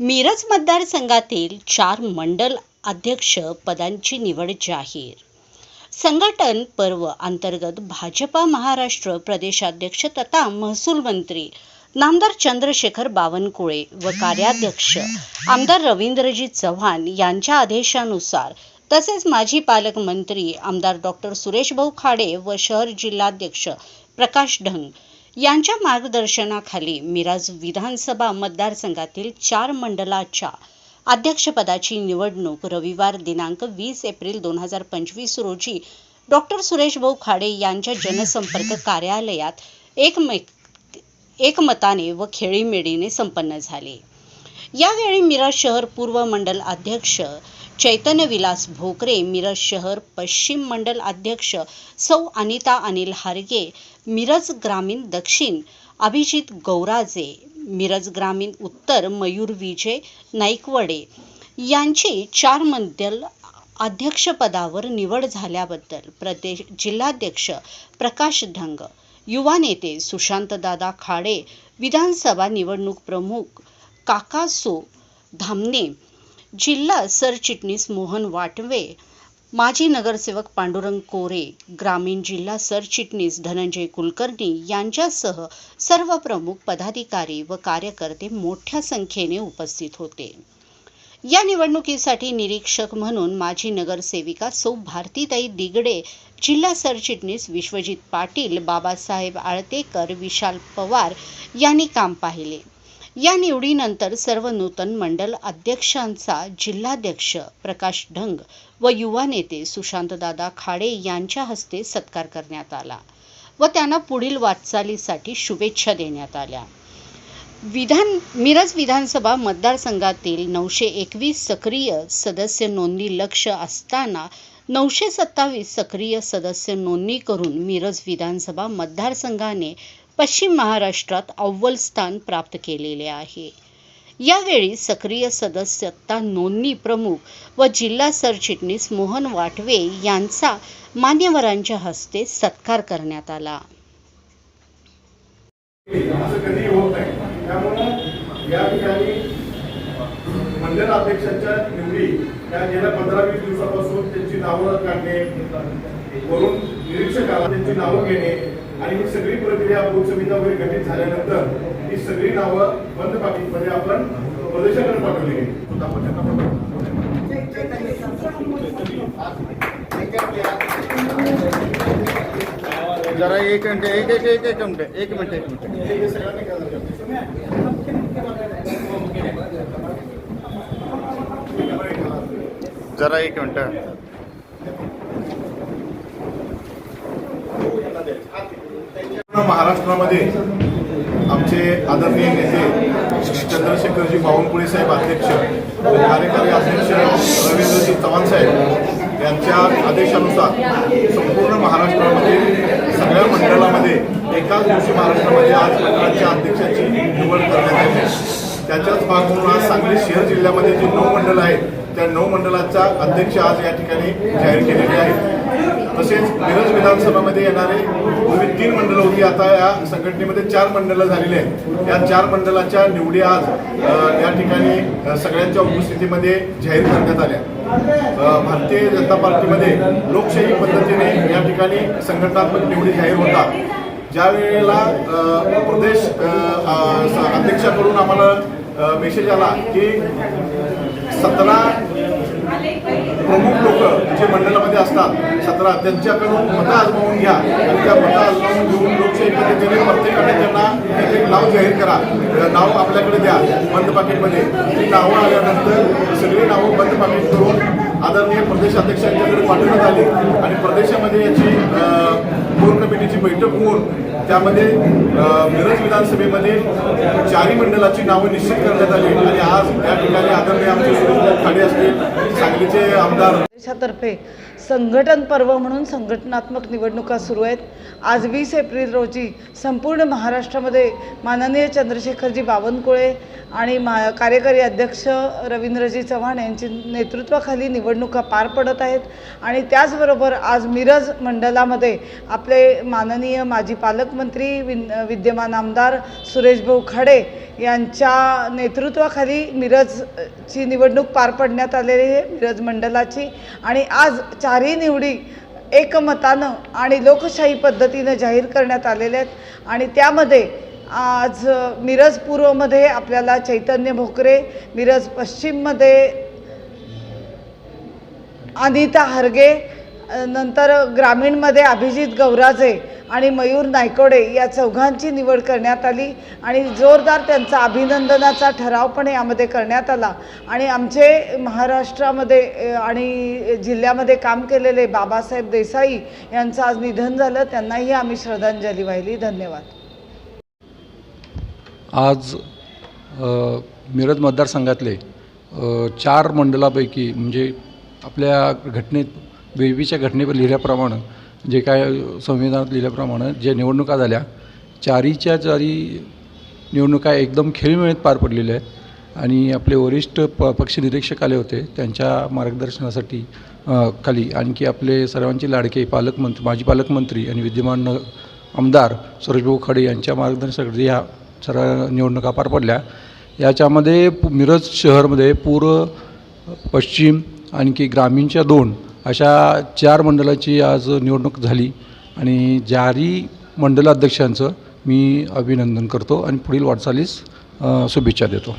मिरज मतदारसंघातील चार मंडल अध्यक्ष पदांची निवड जाहीर. संघटन पर्व अंतर्गत भाजपा महाराष्ट्र प्रदेशाध्यक्ष तथा महसूल मंत्री नामदार चंद्रशेखर बावनकुळे व कार्याध्यक्ष आमदार रवींद्रजी चव्हाण यांच्या आदेशानुसार तसेच माजी पालकमंत्री आमदार डॉक्टर सुरेशभाऊ खाडे व शहर जिल्हाध्यक्ष प्रकाश ढंग यांच्या मार्गदर्शनाखाली मिराज विधानसभा मतदारसंघातील चार मंडलाच्या अध्यक्षपदाची निवडणूक रविवार दिनांक वीस एप्रिल दोन हजार पंचवीस रोजी डॉक्टर सुरेशभाऊ खाडे यांच्या जनसंपर्क कार्यालयात एकमेक एकमताने व खेळीमेळीने संपन्न झाले. यावेळी मिराज शहर पूर्व मंडल अध्यक्ष चैतन्यविलास भोकरे मिरज शहर पश्चिम मंडल अध्यक्ष सौ अनिता अनिल हारगे मिरज ग्रामीण दक्षिण अभिजित गौराजे मिरज ग्रामीण उत्तर मयूर विजय नाईकवडे यांची चार मंडल अध्यक्षपदावर निवड झाल्याबद्दल प्रदेश जिल्हाध्यक्ष प्रकाश ढंग युवा नेते सुशांतदादा खाडे विधानसभा निवडणूक प्रमुख काकासो धामणे जिल्हा सरचिटणीस मोहन वाटवे माजी नगरसेवक पांडुरंग कोरे ग्रामीण जिल्हा सरचिटणीस धनंजय कुलकर्णी यांच्यासह सर्व प्रमुख पदाधिकारी व कार्यकर्ते मोठ्या संख्येने उपस्थित होते. या निवडणुकीसाठी निरीक्षक म्हणून माजी नगरसेविका सौ भारतीताई दिगडे जिल्हा सरचिटणीस विश्वजित पाटील बाबासाहेब आळतेकर विशाल पवार यांनी काम पाहिले. या निवडीनंतर सर्व नूतन मंडल अध्यक्षांचा जिल्हाध्यक्ष प्रकाश ढंग व युवा नेते सुशांतदादा खाडे यांच्या हस्ते सत्कार करण्यात आला व त्यांना पुढील वाटचालीसाठी शुभेच्छा देण्यात आल्या. विधान मिरज विधानसभा मतदारसंघातील नऊशे एकवीस सक्रिय सदस्य नोंदणी लक्ष असताना नऊशे सत्तावीस सक्रिय सदस्य नोंदणी करून मिरज विधानसभा मतदारसंघाने पश्चिम महाराष्ट्रात अव्वल स्थान प्राप्त केलेले आहे. यावेळी सक्रिय सदस्यता नोंदणी प्रमुख व जिल्हा सरचिटणीस मोहन वाटवे यांचा मान्यवरांच्या हस्ते सत्कार करण्यात आला. असं या ठिकाणी मंडळ अध्यक्षांच्या निवडी या गेल्या पंधरा वीस दिवसापासून त्यांची नावं काढणे वरून निरीक्षकाला त्यांची नावं घेणे आणि ही सगळी प्रक्रिया बूथ समित्या वगैरे गठीत झाल्यानंतर ही सगळी नावं बंद पाकिटमध्ये आपण प्रदेशाकडे पाठवली. जरा एक मिनिट एक एक एक एक मिनिट एक मिनिट एक मिनिट. जरा एक मिनिट महाराष्ट्रामध्ये आमचे आदरणीय नेते चंद्रशेखरजी बावनकुळे साहेब अध्यक्ष कार्यकारी अध्यक्ष रवींद्रजी चव्हाण साहेब यांच्या आदेशानुसार संपूर्ण महाराष्ट्रामध्ये सगळ्या मंडळामध्ये एकाच दिवशी महाराष्ट्रामध्ये आज मंडळाच्या अध्यक्षाची निवड करण्यात आली. त्याच्याच भाग म्हणून आज सांगली शहर जिल्ह्यामध्ये जे नऊ मंडळ आहेत त्या नऊ मंडळाचा अध्यक्ष आज या ठिकाणी जाहीर केलेले आहेत. तसेच मिरज विधानसभामध्ये येणारे पूर्वी तीन मंडळ होती आता या संघटनेमध्ये चार मंडळं झालेली आहेत. या चार मंडळाच्या निवडी आज या ठिकाणी सगळ्यांच्या उपस्थितीमध्ये जाहीर करण्यात आल्या. भारतीय जनता पार्टीमध्ये लोकशाही पद्धतीने या ठिकाणी संघटनात्मक निवडी जाहीर होता ज्या वेळेला प्रदेश अध्यक्षाकडून आम्हाला मेसेज आला की सतरा प्रमुख लोक जे मंडळामध्ये असतात सतरा त्यांच्याकडून मतं आजमावून घ्या आणि त्या मतं आजमावून घेऊन लोकशाही पद्धतीने प्रत्येकाने त्यांना एक एक नाव जाहीर करा. नाव आपल्याकडे द्या बंद पाकिटमध्ये. ती नावं आल्यानंतर सगळी नावं बंद पाकिट करून आदरणीय प्रदेशाध्यक्षांच्याकडे पाठवण्यात आली आणि प्रदेशामध्ये याची कोर कमिटीची बैठक होऊन त्यामध्ये मिरज विधानसभेमध्ये चारही मंडळाची नावं निश्चित करण्यात आली आणि आज या ठिकाणी आदरणीय आमचे खाडे असतील सांगलीचे आमदार देशातर्फे संघटन पर्व म्हणून संघटनात्मक निवडणुका सुरू आहेत. आज वीस एप्रिल रोजी संपूर्ण महाराष्ट्रामध्ये माननीय चंद्रशेखरजी बावनकुळे आणि मा कार्यकारी अध्यक्ष रवींद्रजी चव्हाण यांची नेतृत्वाखाली निवडणुका पार पडत आहेत. आणि त्याचबरोबर आज मिरज मंडलामध्ये आपले माननीय माजी पालकमंत्री विन विद्यमान आमदार सुरेशभाऊ खाडे यांच्या नेतृत्वाखाली मिरजची निवडणूक पार पडण्यात आलेली आहे मिरज मंडलाची. आणि आज चार चारही निवडी एकमतानं आणि लोकशाही पद्धतीनं जाहीर करण्यात आलेल्या आहेत. आणि त्यामध्ये आज मिरज पूर्वमध्ये आपल्याला चैतन्य भोकरे मिरज पश्चिममध्ये अनिता हरगे नंतर ग्रामीणमध्ये अभिजित गौराजे आणि मयूर नायकोडे या चौघांची निवड करण्यात आली आणि जोरदार त्यांचा अभिनंदनाचा ठराव पण यामध्ये करण्यात आला. आणि आमचे महाराष्ट्रामध्ये आणि जिल्ह्यामध्ये काम केलेले बाबासाहेब देसाई यांचं आज निधन झालं. त्यांनाही आम्ही श्रद्धांजली वाहिली. धन्यवाद. आज मिरज मतदारसंघातले चार मंडलापैकी म्हणजे आपल्या घटनेत बेबीच्या घटनेवर लिहिल्याप्रमाणे जे काय संविधानात लिहिल्याप्रमाणे ज्या निवडणुका झाल्या चारीच्या चारी निवडणुका एकदम खेळमेळीत पार पडलेल्या आहेत. आणि आपले वरिष्ठ प पक्षनिरीक्षक आले होते त्यांच्या मार्गदर्शनासाठी खाली आणखी आपले सर्वांचे लाडके पालकमंत्री माजी पालकमंत्री आणि विद्यमान न- आमदार सुरेशभाऊ खडे यांच्या मार्गदर्शनासाठी ह्या सर्व निवडणुका पार पडल्या. याच्यामध्ये मिरज शहरमध्ये पूर्व पश्चिम आणखी ग्रामीणच्या दोन अशा चार मंडळाची आज निवडणूक झाली आणि जारी मंडलाध्यक्षांचं मी अभिनंदन करतो आणि पुढील वाटचालीस शुभेच्छा देतो.